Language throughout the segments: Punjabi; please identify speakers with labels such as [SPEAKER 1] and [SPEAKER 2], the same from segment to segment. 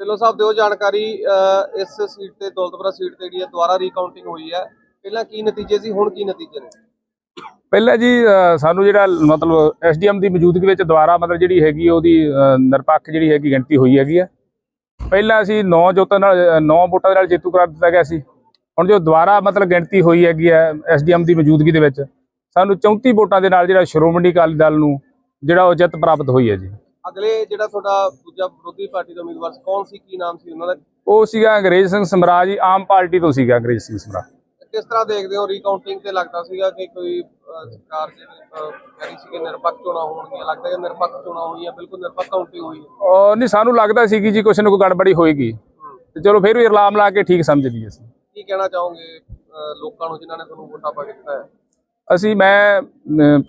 [SPEAKER 1] ਢਿੱਲੋਂ ਸਾਹਿਬ ਦਿਓ ਜਾਣਕਾਰੀ ਅਹ, ਇਸ ਸੀਟ ਤੇ ਦੌਲਤਪੁਰਾ ਸੀਟ ਤੇ ਜਿਹੜੀ ਹੈ ਦੁਬਾਰਾ ਰੀਕਾਊਂਟਿੰਗ ਹੋਈ ਹੈ। ਪਹਿਲਾਂ ਕੀ ਨਤੀਜੇ ਸੀ ਹੁਣ ਕੀ ਨਤੀਜੇ ਨੇ?
[SPEAKER 2] ਪਹਿਲਾਂ ਜੀ ਸਾਨੂੰ ਜਿਹੜਾ ਮਤਲਬ ਐਸਡੀਐਮ ਦੀ ਮੌਜੂਦਗੀ ਵਿੱਚ ਦੁਬਾਰਾ ਮਤਲਬ ਜਿਹੜੀ ਹੈਗੀ ਉਹਦੀ ਨਿਰਪੱਖ ਜਿਹੜੀ ਹੈਗੀ ਗਿਣਤੀ ਹੋਈ ਹੈਗੀ ਆ। ਪਹਿਲਾਂ ਅਸੀਂ 9 ਜੋਤਾਂ ਨਾਲ 9 ਵੋਟਾਂ ਦੇ ਨਾਲ ਜੇਤੂ ਕਰਾ ਦਿੱਤਾ ਗਿਆ ਸੀ। ਹੁਣ ਜੋ ਦੁਬਾਰਾ ਮਤਲਬ ਗਿਣਤੀ ਹੋਈ ਹੈਗੀ ਹੈ ਐਸਡੀਐਮ ਦੀ ਮੌਜੂਦਗੀ ਦੇ ਵਿੱਚ ਸਾਨੂੰ 34 ਵੋਟਾਂ ਦੇ ਨਾਲ ਜਿਹੜਾ ਸ਼੍ਰੋਮਣੀ ਅਕਾਲੀ ਦਲ ਨੂੰ ਜਿਹੜਾ ਉਹ ਜਿੱਤ ਪ੍ਰਾਪਤ ਹੋਈ ਹੈ ਜੀ।
[SPEAKER 1] ਅਗਲੇ ਜਿਹੜਾ ਤੁਹਾਡਾ ਦੂਜਾ ਵਿਰੋਧੀ ਪਾਰਟੀ ਦਾ ਉਮੀਦਵਾਰ ਕੌਣ ਸੀ? ਕੀ ਨਾਮ ਸੀ ਉਹਨਾਂ ਦਾ?
[SPEAKER 2] ਉਹ ਸੀਗਾ ਅੰਗਰੇਜ਼ ਸਿੰਘ ਸਮਰਾਜ ਜੀ ਆਮ ਪਾਰਟੀ ਤੋਂ ਸੀਗਾ ਅੰਗਰੇਜ਼ ਸਿੰਘ ਸਮਰਾਜ।
[SPEAKER 1] ਕਿਸ ਤਰ੍ਹਾਂ ਦੇਖਦੇ ਹੋ ਰੀਕਾਊਂਟਿੰਗ ਤੇ ਲੱਗਦਾ ਸੀਗਾ ਕਿ ਕੋਈ ਸਰਕਾਰ ਅਹ, ਕਹਿ ਸੀ ਕਿ ਨਿਰਪੱਖ ਚੋਣਾਂ ਹੋਣਗੀਆਂ ਲੱਗਦਾ ਕਿ ਨਿਰਪੱਖ ਚੋਣਾਂ ਹੋਈਆਂ ਬਿਲਕੁਲ ਨਿਰਪੱਖ ਕਾਊਂਟਿੰਗ ਹੋਈ ਹੈ।
[SPEAKER 2] ਨਹੀਂ ਸਾਨੂੰ ਲੱਗਦਾ ਸੀ ਕਿ ਜੀ ਕੁਛ ਨਾ ਕੋਈ ਗੜਬੜੀ ਹੋਏਗੀ। ਤੇ ਚਲੋ ਫਿਰ ਵੀ ਇਰਲਾਮ ਲਾ ਕੇ ਠੀਕ ਸਮਝ ਲਈ ਅਸੀਂ।
[SPEAKER 1] ਕੀ ਕਹਿਣਾ ਚਾਹੋਗੇ ਲੋਕਾਂ ਨੂੰ ਜਿਨ੍ਹਾਂ ਨੇ ਤੁਹਾਨੂੰ ਵੋਟਾਂ ਪਾ ਕੇ ਦਿੱਤਾ ਹੈ
[SPEAKER 2] ਅਸੀਂ ਮੈਂ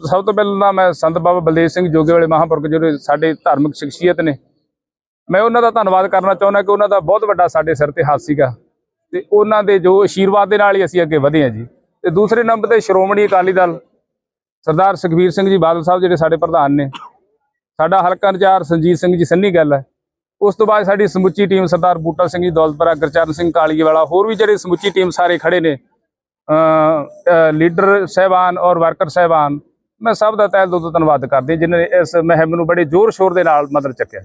[SPEAKER 2] ਸਭ ਤੋਂ ਪਹਿਲਾਂ ਮੈਂ ਸੰਤ ਬਾਬਾ ਬਲਦੇਵ ਸਿੰਘ ਜੋਗੇ ਵਾਲੇ ਮਹਾਂਪੁਰਖ ਜਿਹੜੇ ਸਾਡੇ ਧਾਰਮਿਕ ਸ਼ਖਸੀਅਤ ਨੇ ਮੈਂ ਉਹਨਾਂ ਦਾ ਧੰਨਵਾਦ ਕਰਨਾ ਚਾਹੁੰਦਾ ਕਿ ਉਹਨਾਂ ਦਾ ਬਹੁਤ ਵੱਡਾ ਸਾਡੇ ਸਿਰ ਤੇ ਹੱਥ ਸੀਗਾ। ਤੇ ਉਹਨਾਂ ਦੇ ਜੋ ਆਸ਼ੀਰਵਾਦ ਦੇ ਨਾਲ ਹੀ ਅਸੀਂ ਅੱਗੇ ਵਧੇ ਹਾਂ ਜੀ। ਤੇ ਦੂਸਰੇ ਨੰਬਰ ਤੇ ਸ਼੍ਰੋਮਣੀ ਅਕਾਲੀ ਦਲ, ਸਰਦਾਰ ਸੁਖਬੀਰ ਸਿੰਘ ਜੀ ਬਾਦਲ ਸਾਹਿਬ ਜਿਹੜੇ ਸਾਡੇ ਪ੍ਰਧਾਨ ਨੇ। ਸਾਡਾ ਹਲਕਾ ਇੰਚਾਰਜ ਸੰਜੀਤ ਸਿੰਘ ਜੀ ਸੰਨੀ ਗੱਲ ਹੈ। ਉਸ ਤੋਂ ਬਾਅਦ ਸਾਡੀ ਸਮੁੱਚੀ ਟੀਮ ਸਰਦਾਰ ਬੂਟਾ ਸਿੰਘ ਜੀ, ਦੌਲਤਪੁਰਾ, ਗੁਰਚਰਨ ਸਿੰਘ ਕਾਲੀਏ ਵਾਲਾ ਹੋਰ ਵੀ ਜਿਹੜੇ ਸਮੁੱਚੀ ਟੀਮ ਸਾਰੇ ਖੜੇ ਨੇ ਲੀਡਰ ਸਹਿਬਾਨ ਔਰ ਵਰਕਰ ਸਹਿਬਾਨ, ਮੈਂ ਸਭ ਦਾ ਤਹਿ ਦਿਲ ਤੋਂ ਧੰਨਵਾਦ ਕਰਦੇ ਜਿਨ੍ਹਾਂ ਨੇ ਇਸ ਮਹਿਮ ਨੂੰ ਬੜੇ ਜ਼ੋਰ ਸ਼ੋਰ ਦੇ ਨਾਲ ਮਦਦ ਚੱਕਿਆ।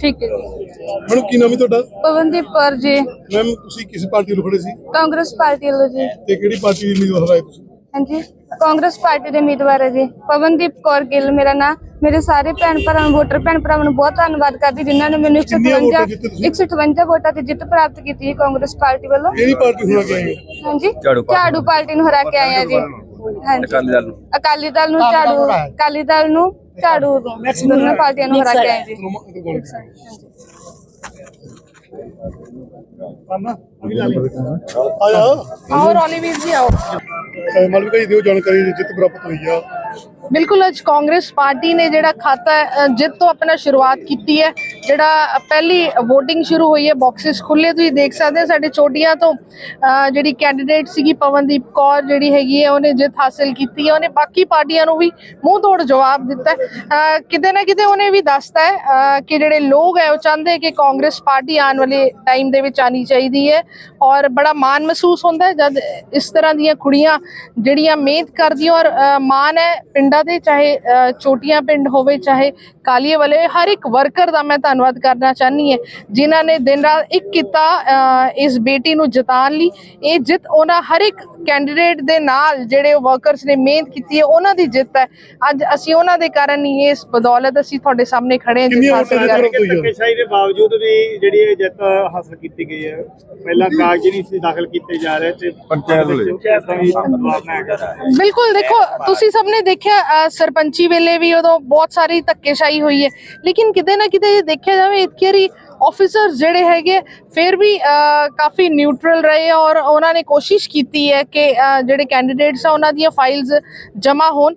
[SPEAKER 3] ਠੀਕ ਹੈ। ਜੀ
[SPEAKER 4] ਮੈਡਮ ਕੀ ਨਾਮ ਹੈ ਤੁਹਾਡਾ?
[SPEAKER 3] ਪਵਨਦੀਪ ਕੌਰ ਜੀ।
[SPEAKER 4] ਮੈਮ ਤੁਸੀਂ ਕਿਸ ਪਾਰਟੀ ਨੂੰ ਖੜੇ ਸੀ?
[SPEAKER 3] ਕਾਂਗਰਸ ਪਾਰਟੀ ਵੱਲੋਂ ਜੀ।
[SPEAKER 4] ਤੇ ਕਿਹੜੀ ਪਾਰਟੀ ਦੀ ਉਮੀਦਵਾਰ ਆਏ ਤੁਸੀਂ?
[SPEAKER 3] ਹਾਂਜੀ ਕਾਂਗਰਸ ਪਾਰਟੀ ਦੇ ਉਮੀਦਵਾਰ ਹੈ ਜੀ। ਪਵਨਦੀਪ ਕੌਰ ਗਿੱਲ ਮੇਰਾ ਨਾਂ। ਮੇਰੇ ਸਾਰੇ ਭੈਣ ਭਰਾਵਾਂ ਵੋਟਰ ਭੈਣ ਭਰਾਵਾਂ ਨੂੰ ਬਹੁਤ ਧੰਨਵਾਦ ਕਰਦੀ ਜਿਨ੍ਹਾਂ ਨੇ ਮੈਨੂੰ
[SPEAKER 4] ਕਿੰਨੀਆਂ ਵੋਟਾਂ
[SPEAKER 3] 158
[SPEAKER 4] ਜਿੱਤੇ ਤੁਸੀਂ?
[SPEAKER 3] 158 ਵੋਟਾਂ ਤੇ ਜਿੱਤ ਪ੍ਰਾਪਤ ਕੀਤੀ ਹੈ ਕਾਂਗਰਸ ਪਾਰਟੀ ਵੱਲੋਂ।
[SPEAKER 4] ਕਿਹੜੀ ਪਾਰਟੀ ਹੋਣਾ ਗਏ ਹੋ?
[SPEAKER 3] ਹਾਂਜੀ ਝਾੜੂ ਪਾਰਟੀ ਨੂੰ ਹਰਾ ਕੇ ਆਏ ਆ ਜੀ। ਅਕਾਲੀ ਦਲ ਨੂੰ। ਅਕਾਲੀ ਦਲ ਨੂੰ ਝਾੜੂ ਅਕਾਲੀ ਦਲ ਨੂੰ ਝਾੜੂ ਨੂੰ ਦੋਨਾਂ ਪਾਰਟੀਆਂ ਨੂੰ ਹਰਾ ਕੇ ਆਏ ਜੀ।
[SPEAKER 4] ਆਇਆ
[SPEAKER 5] ਆਓ। ਰੌਲੀਵੀਰ ਜੀ ਆਓ।
[SPEAKER 4] ਮਲਵੀ ਭਾਈ ਦਿਓ ਜਾਣਕਾਰੀ ਜਿੱਤ ਪ੍ਰਾਪਤ ਹੋਈ ਆ।
[SPEAKER 5] ਬਿਲਕੁਲ, ਅੱਜ ਕਾਂਗਰਸ ਪਾਰਟੀ ਨੇ ਜਿਹੜਾ ਖਾਤਾ ਜਿੱਤ ਤੋਂ ਆਪਣਾ ਸ਼ੁਰੂਆਤ ਕੀਤੀ ਹੈ। ਜਿਹੜਾ ਪਹਿਲੀ VOTING ਸ਼ੁਰੂ ਹੋਈ ਹੈ ਬਾਕਸਸ ਖੁੱਲੇ ਤੁਸੀਂ ਦੇਖ ਸਕਦੇ ਹੋ ਸਾਡੇ ਚੋਟੀਆਂ ਤੋਂ ਜਿਹੜੀ ਕੈਂਡੀਡੇਟ ਸੀਗੀ ਪਵਨਦੀਪ ਕੌਰ ਜਿਹੜੀ ਹੈਗੀ ਹੈ, ਉਹਨੇ ਜਿੱਤ ਹਾਸਲ ਕੀਤੀ ਹੈ। ਉਹਨੇ ਬਾਕੀ ਪਾਰਟੀਆਂ ਨੂੰ ਵੀ ਮੂੰਹ ਤੋੜ ਜਵਾਬ ਦਿੱਤਾ ਕਿਤੇ ਨਾ ਕਿਤੇ ਉਹਨੇ ਵੀ ਦੱਸਤਾ ਹੈ ਕਿ ਜਿਹੜੇ ਲੋਕ ਹੈ, ਉਹ ਚਾਹੁੰਦੇ ਕਿ ਕਾਂਗਰਸ ਪਾਰਟੀ ਆਉਣ ਵਾਲੇ ਟਾਈਮ ਦੇ ਵਿੱਚ ਆਣੀ ਚਾਹੀਦੀ ਹੈ ਔਰ ਬੜਾ ਮਾਣ ਮਹਿਸੂਸ ਹੁੰਦਾ ਹੈ, ਜਦ ਇਸ ਤਰ੍ਹਾਂ ਦੀਆਂ ਕੁੜੀਆਂ ਜਿਹੜੀਆਂ ਮਿਹਨਤ ਕਰਦੀਆਂ ਔਰ ਮਾਣ ਹੈ, ਪਿੰਡਾਂ ਦੇ ਚਾਹੇ ਅ, ਚੋਟੀਆਂ ਪਿੰਡ ਹੋਵੇ ਚਾਹੇ ਕਾਲੀਏ ਵਾਲੇ ਹਰ ਇੱਕ ਵਰਕਰ ਦਾ ਮੈਂ ਧੰਨਵਾਦ ਕਰਨਾ ਚਾਹਨੀ ਹੈ ਜਿਨ੍ਹਾਂ ਨੇ ਦਿਨ ਰਾਤ ਇੱਕ ਕੀਤਾ ਇਸ ਬੇਟੀ ਨੂੰ ਜਿਤਾਉਣ ਲਈ। ਇਹ ਜਿੱਤ ਉਹਨਾਂ ਹਰ ਇੱਕ ਕੈਂਡੀਡੇਟ ਦੇ ਨਾਲ ਜਿਹੜੇ ਵਰਕਰਸ ਨੇ ਮਿਹਨਤ ਕੀਤੀ ਹੈ ਉਹਨਾਂ ਦੀ ਜਿੱਤ ਹੈ। ਅੱਜ ਅਸੀਂ ਉਹਨਾਂ ਦੇ ਕਾਰਨ ਹੀ ਇਸ ਬਦੌਲਤ ਅਸੀਂ ਤੁਹਾਡੇ ਸਾਹਮਣੇ ਖੜੇ ਹਾਂ
[SPEAKER 4] ਕਿੰਨੀਆਂ
[SPEAKER 5] ਹਾਸਲ
[SPEAKER 6] ਧੱਕੇਸ਼ਾਹੀ ਦੇ ਬਾਵਜੂਦ ਵੀ ਜਿਹੜੀ ਇਹ ਜਿੱਤ ਹਾਸਲ ਕੀਤੀ ਗਈ ਹੈ ਪਹਿਲਾਂ ਕਾਗਜ਼ ਨਹੀਂ ਸੀ ਦਾਖਲ ਕੀਤੇ ਜਾ ਰਹੇ ਤੇ
[SPEAKER 5] ਬਿਲਕੁਲ ਦੇਖੋ ਤੁਸੀਂ ਸਭ ਨੇ ਦੇਖਿਆ ਸਰਪੰਚੀ ਵੇਲੇ ਵੀ ਉਦੋਂ ਬਹੁਤ ਸਾਰੀ ਧੱਕੇਸ਼ਾਹੀ ਹੋਈ ਹੈ। ਲੇਕਿਨ ਕਿਤੇ ਨਾ ਕਿਤੇ ਇਹ ਦੇਖਿਆ ਜਾਵੇ ਇਤਕੀ ਵਾਰੀ ਆਫੀਸਰਸ ਜਿਹੜੇ ਹੈਗੇ, ਫਿਰ ਵੀ ਕਾਫੀ ਨਿਊਟਰਲ ਰਹੇ ਔਰ ਉਹਨਾਂ ਨੇ ਕੋਸ਼ਿਸ਼ ਕੀਤੀ ਹੈ ਕਿ ਜਿਹੜੇ ਕੈਂਡੀਡੇਟਸ ਆ, ਉਹਨਾਂ ਦੀਆਂ ਫਾਈਲਸ ਜਮ੍ਹਾਂ ਹੋਣ।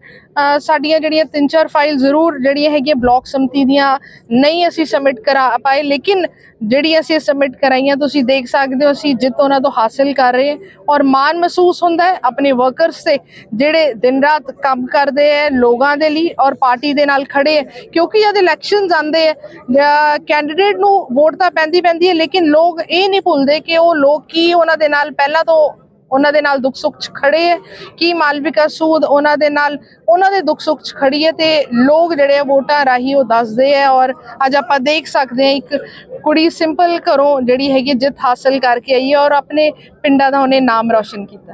[SPEAKER 5] ਸਾਡੀਆਂ ਜਿਹੜੀਆਂ ਤਿੰਨ ਚਾਰ ਫਾਈਲ ਜ਼ਰੂਰ ਜਿਹੜੀਆਂ ਹੈਗੀਆਂ ਬਲਾਕ ਸਮਤੀ ਦੀਆਂ ਨਹੀਂ ਅਸੀਂ ਸਬਮਿਟ ਕਰਾ ਪਾਏ, ਲੇਕਿਨ ਜਿਹੜੀ ਅਸੀਂ ਸਬਮਿਟ ਕਰਾਈਆਂ, ਤੁਸੀਂ ਦੇਖ ਸਕਦੇ ਹੋ ਅਸੀਂ ਜਿੱਤ ਉਹਨਾਂ ਤੋਂ ਹਾਸਿਲ ਕਰ ਰਹੇ ਹਾਂ ਔਰ ਮਾਣ ਮਹਿਸੂਸ ਹੁੰਦਾ ਹੈ ਆਪਣੇ ਵਰਕਰਸ ਤੇ, ਜਿਹੜੇ ਦਿਨ ਰਾਤ ਕੰਮ ਕਰਦੇ ਹੈ, ਲੋਕਾਂ ਦੇ ਲਈ ਔਰ ਪਾਰਟੀ ਦੇ ਨਾਲ ਖੜੇ ਹੈ, ਕਿਉਂਕਿ ਜਦ ਇਲੈਕਸ਼ਨਸ ਆਉਂਦੇ ਹੈ ਕੈਂਡੀਡੇਟ ਨੂੰ ਵੋਟ ਤਾਂ ਪੈਂਦੀ ਪੈਂਦੀ ਹੈ, ਲੇਕਿਨ ਲੋਕ ਇਹ ਨਹੀਂ ਭੁੱਲਦੇ ਕਿ ਉਹ ਲੋਕ ਕੀ ਉਹਨਾਂ ਦੇ ਨਾਲ ਪਹਿਲਾਂ ਤੋਂ ਉਹਨਾਂ ਦੇ ਨਾਲ ਦੁੱਖ ਸੁੱਖ 'ਚ ਖੜੇ ਹੈ। ਕੀ ਮਾਲਵਿਕਾ ਸੂਦ ਉਹਨਾਂ ਦੇ ਨਾਲ, ਉਹਨਾਂ ਦੇ ਦੁੱਖ ਸੁੱਖ 'ਚ ਖੜੀ ਹੈ ਤੇ ਲੋਕ ਜਿਹੜੇ ਆ ਵੋਟਾਂ ਰਾਹੀਂ ਉਹ ਦੱਸਦੇ ਆ ਔਰ ਅੱਜ ਆਪਾਂ ਦੇਖ ਸਕਦੇ ਹਾਂ ਇੱਕ ਕੁੜੀ ਸਿੰਪਲ ਘਰੋਂ ਜਿਹੜੀ ਹੈਗੀ ਜਿੱਤ ਹਾਸਲ ਕਰਕੇ ਆਈ ਹੈ ਔਰ ਆਪਣੇ ਪਿੰਡਾਂ ਦਾ ਉਹਨੇ ਨਾਮ ਰੌਸ਼ਨ ਕੀਤਾ।